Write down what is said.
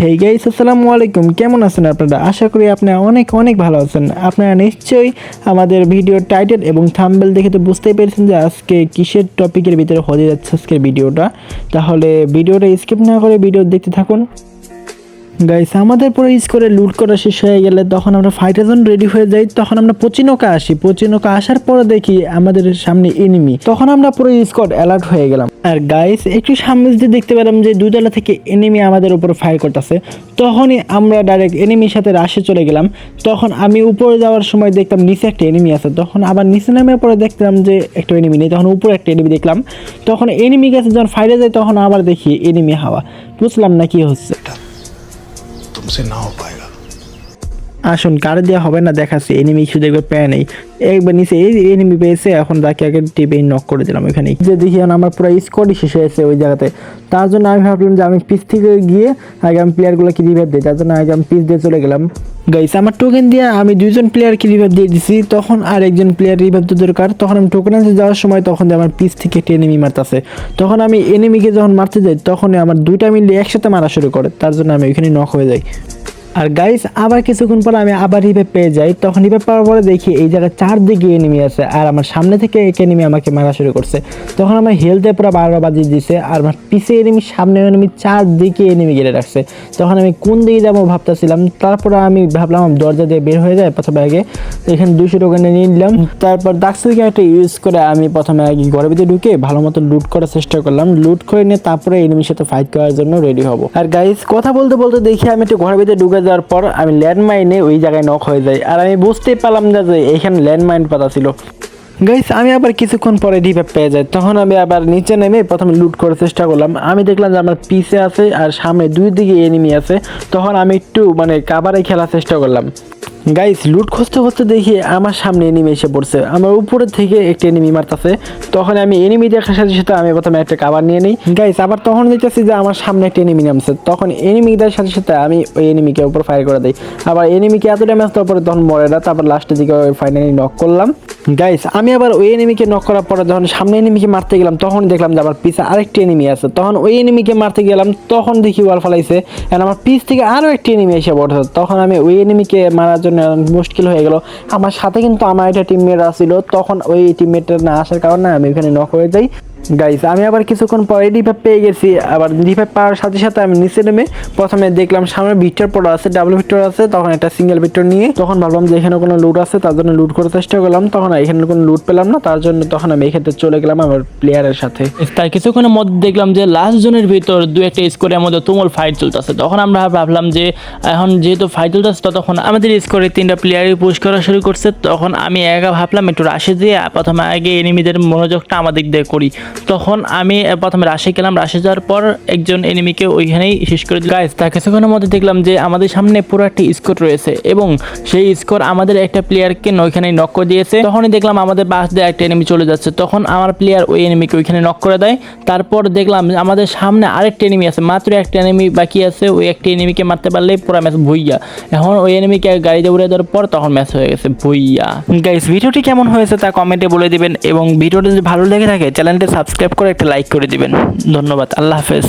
Hey guys আসসালামু আলাইকুম। কেমন আছেন আপনারা? আশা করি আপনারা অনেক অনেক ভালো আছেন। আপনারা নিশ্চয়ই আমাদের ভিডিও টাইটেল এবং থাম্বেল দেখে তো বুঝতেই পেরেছেন যে আজকে কিসের টপিকের ভিতরে হয়ে যাচ্ছে আজকের ভিডিওটা। তাহলে ভিডিওটা স্কিপ না করে ভিডিও দেখতে থাকুন। গাইস আমাদের পরে করে লুট করা শেষ হয়ে গেলে তখন আমরা ফাইটার জোন রেডি হয়ে যাই, তখন আমরা পচিনোকা আসি। পচিনোকা আসার পরে দেখি আমাদের সামনে এনিমি তখন আমরা পুরো স্কট অ্যালার্ট হয়ে গেলাম। আর গাইস একটু সামনে যে দেখতে পেলাম যে দুতলা থেকে এনিমি আমাদের উপর ফায়ার করতেছে, তখনই আমরা ডাইরেক্ট এনিমির সাথে রাশে চলে গেলাম। তখন আমি উপরে যাওয়ার সময় দেখতাম নিচে একটা এনিমি আছে। তখন আবার নিচে নামে পরে দেখলাম যে একটা এনিমি নেই, তখন উপরে একটা এনিমি দেখলাম। তখন এনিমি গেছে, যখন ফাইরে যায়, তখন আবার দেখি এনিমি হাওয়া। বুঝলাম না কি হচ্ছে तुमसे ना हो पाएगा। আসুন কার দেওয়া হবে না, দেখাচ্ছি। এনিমি শুধু একবার পেয়ে নেই। একবার নিচে এই এনিমি পেয়েছে, এখন তাকে আগে টিপে নক করে দিলাম ওইখানে যে দেখি এখন আমার পুরো স্কোয়াডই শেষ হয়েছে ওই জায়গাতে। তার জন্য আমি ভাবলাম যে আমি পিস থেকে গিয়ে আগে আমি প্লেয়ারগুলোকে রিভাইভ দিই। তার জন্য আগে আমি পিস দিয়ে চলে গেলাম। গাইস আমার টোকেন দিয়ে আমি দুইজন প্লেয়ারকে রিভাইভ দিয়ে দিছি, তখন আর একজন প্লেয়ার রিভাইভ তো দরকার। তখন আমি টোকেন যাওয়ার সময় তখন আমার পিস থেকে একটা এনিমি মারতেছে। তখন আমি এনিমিকে যখন মারতে যাই তখন আমার দুইটা মিলে একসাথে মারা শুরু করে। তার জন্য আমি ওইখানে নক হয়ে যাই। আর গাইস আবার কিছুক্ষণ পর আমি আবার রিপে পেয়ে যাই। তখন রিপে পাওয়ার পরে দেখি এই জায়গায় চারদিকে এনিমি আছে আর আমার সামনে থেকে এক এনিমি আমাকে মারা শুরু করছে। তখন আমার হেলথে পুরো বারবার বাজিয়ে দিছে আর আমার পিছে এনিমি সামনে এনিমি চারদিকে এনিমি ঘিরে রাখছে। তখন আমি কোন দিকে যাব ভাবতেছিলাম, তারপরে আমি ভাবলাম দরজা দিয়ে বের হয়ে যায় প্রথমে আগে। তো এখানে দুশো টোকেনে নিয়ে নিলাম। তারপর দাক্সিকে একটা ইউজ করে আমি প্রথমে আগে ঘরের ভিতরে ঢুকে ভালো মতো লুট করার চেষ্টা করলাম। লুট করে নিয়ে তারপরে এনিমির সাথে ফাইট করার জন্য রেডি হব। আর গাইস কথা বলতে বলতে দেখি আমি একটু ঘরের ভিতরে ঢুকে যাওয়ার পর আমি ল্যান্ডমাইনে ওই জায়গায় নক হয়ে যাই। আর আমি বুঝতেই পারলাম না যে এখানে ল্যান্ডমাইন পাতা ছিল। গাইস আমি আবার কিছুক্ষণ পরে রিভাইভ পেয়ে যাই। তখন আমি আবার নিচে নেমে প্রথমে লুট করার চেষ্টা করলাম। আমি দেখলাম যে আমার পিছে আছে আর সামনে দুই দিকে এনিমি আছে। তখন আমি একটু মানে কাবারে খেলার চেষ্টা করলাম। গাইস লুট খুঁজতে খুঁজতে দেখি আমার সামনে এনিমি এসে পড়ছে। আমার উপরের থেকে একটি এনিমি মারতেছে। তখন আমি এনিমি দেখার সাথে সাথে আমি প্রথমে একটা কাবার নিয়ে নিই। গাইস আবার তখন দেখতেছি যে আমার সামনে একটা এনিমি নামছে। তখন এনিমি দেওয়ার সাথে সাথে আমি ওই এনিমিকে উপর ফায়ার করে দিই। আবার এনিমিকে এত ড্যামেজ দেওয়ার পরে তখন মরে না। তারপর লাস্টের দিকে ফাইনালি নক করলাম। গাইস আমি আবার ওই এনিমিকে নক করার পরে যখন সামনে এনিমিকে মারতে গেলাম তখন দেখলাম যে আমার পিছে আরেকটি এনিমি আছে। তখন ওই এনিমিকে মারতে গেলাম, তখন দেখি ওয়াল ফালাইছে। এখন আমার পিছ থেকে আরও একটি এনিমি এসে পড়ছে। তখন আমি ওই এনিমিকে মারার জন্য মুশকিল হয়ে গেল। আমার সাথে কিন্তু আমার একটা টিমমেট আসছিল তখন ওই টিমমেটটা না আসার কারণে আমি ওখানে নক হয়ে যাই। গাইস আমি আবার কিছুক্ষণ পরে রিভাইভ পেয়ে গেছি। আবার রিভাইভ পাওয়ার সাথে সাথে আমি নিচে নেমে প্রথমে দেখলাম সামনে ভিক্টর পড়া আছে ডাবল ভিক্টর আছে, তখন একটা সিঙ্গেল ভিক্টর নিয়ে তখন ভাবলাম যে এখানে কোনো লুট আছে, তার জন্য লুট করার চেষ্টা করলাম। তখন এখানে কোনো লুট পেলাম না, তার জন্য তখন আমি এখানে চলে গেলাম আমার প্লেয়ারের সাথে। তার কিছুক্ষণের মধ্যে দেখলাম যে লাস্ট জনের ভিতর দু একটা স্কোরের মধ্যে তুমুল ফাইট চলতেছে। তখন আমরা ভাবলাম যে এখন যেহেতু ফাইট চলতেছে তখন আমাদের স্কোরে তিনটা প্লেয়ারই পুশ করা শুরু করছে। তখন আমি একা ভাবলাম একটু রাশে দিয়ে প্রথমে আগে এনিমিদের মনোযোগটা আমাদের দিয়ে করি। তখন আমি প্রথমে রাশে গেলাম। রাশে যাওয়ার পর একজন এনিমিকে ওইখানেই শেষ করে দিল গাইস তার কিছুক্ষণের মধ্যে দেখলাম যে আমাদের সামনে পুরো একটা স্কোর রয়েছে এবং সেই স্কোর আমাদের একটা প্লেয়ারকে ওইখানে নক করে দিয়েছে। তখনই দেখলাম আমাদের পাশ দিয়ে একটা এনিমি চলে যাচ্ছে। তখন আমার প্লেয়ার ওই এনিমিকে ওইখানে নক করে দেয়। তারপর দেখলাম আমাদের সামনে আরেকটা এনিমি আছে। মাত্র একটা এনিমি বাকি আছে। ওই একটা এনিমিকে মারতে পারলেই পুরো ম্যাচ ভুইয়া। এখন ওই এনিমিকে গাড়িতে উড়ে দেওয়ার পর তখন ম্যাচ হয়ে গেছে ভুইয়া। গাইস ভিডিওটি কেমন হয়েছে তা কমেন্টে বলে দিবেন এবং ভিডিওটি যদি ভালো লেগে থাকে চ্যানেলটি সাবস্ক্রাইব করে একটা লাইক করে দিবেন। ধন্যবাদ আল্লাহ হাফেজ।